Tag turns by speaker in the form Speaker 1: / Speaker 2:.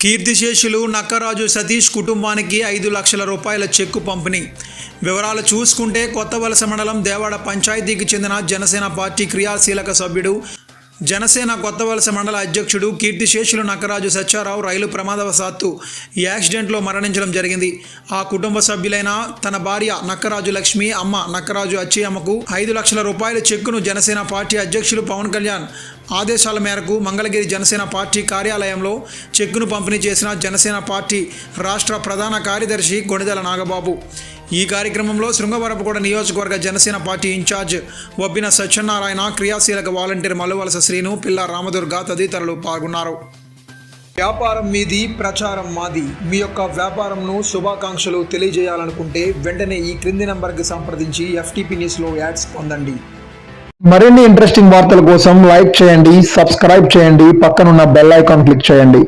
Speaker 1: కీర్తిశేషులు నక్కరాజు సతీష్ కుటుంబానికి ఐదు లక్షల రూపాయల చెక్కు పంపిణీ. వివరాలు చూసుకుంటే కొత్త వలస మండలం దేవాడ పంచాయతీకి చెందిన జనసేన పార్టీ క్రియాశీలక సభ్యుడు జనసేన కొత్త వలస మండల అధ్యక్షుడు కీర్తిశేషులు నక్కరాజు సత్యారావు రైలు ప్రమాదవశాత్తు ఈ యాక్సిడెంట్లో మరణించడం జరిగింది. ఆ కుటుంబ సభ్యులైన తన భార్య నక్కరాజు లక్ష్మి అమ్మ నక్కరాజు అచ్చయ్యమ్మకు ఐదు లక్షల రూపాయల చెక్కును జనసేన పార్టీ అధ్యక్షులు పవన్ కళ్యాణ్ ఆదేశాల మేరకు మంగళగిరి జనసేన పార్టీ కార్యాలయంలో చెక్కును పంపిణీ చేసిన జనసేన పార్టీ రాష్ట్ర ప్రధాన కార్యదర్శి గొణిదల నాగబాబు. ఈ కార్యక్రమంలో శృంగవరపుగూడ నియోజకవర్గ Janasena party in charge Vabbina Satyanarayana క్రియాశీలక వాలంటీర్ మల్లువలస శ్రీను పిల్ల రామదుర్గ తదితరులు పాల్గొన్నారు. వ్యాపారం మీది ప్రచారం మాది. మీ యొక్క వ్యాపారంను శుభాకాంక్షలు తెలియజేయాలనుకుంటే వెంటనే ఈ క్రింది నంబర్కి సంప్రదించి ఎఫ్టీపీ న్యూస్లో యాడ్స్ పొందండి.
Speaker 2: మరిన్ని ఇంట్రెస్టింగ్ వార్తల కోసం లైక్ చేయండి సబ్స్క్రైబ్ చేయండి పక్కనున్న బెల్ ఐకాన్ క్లిక్ చేయండి.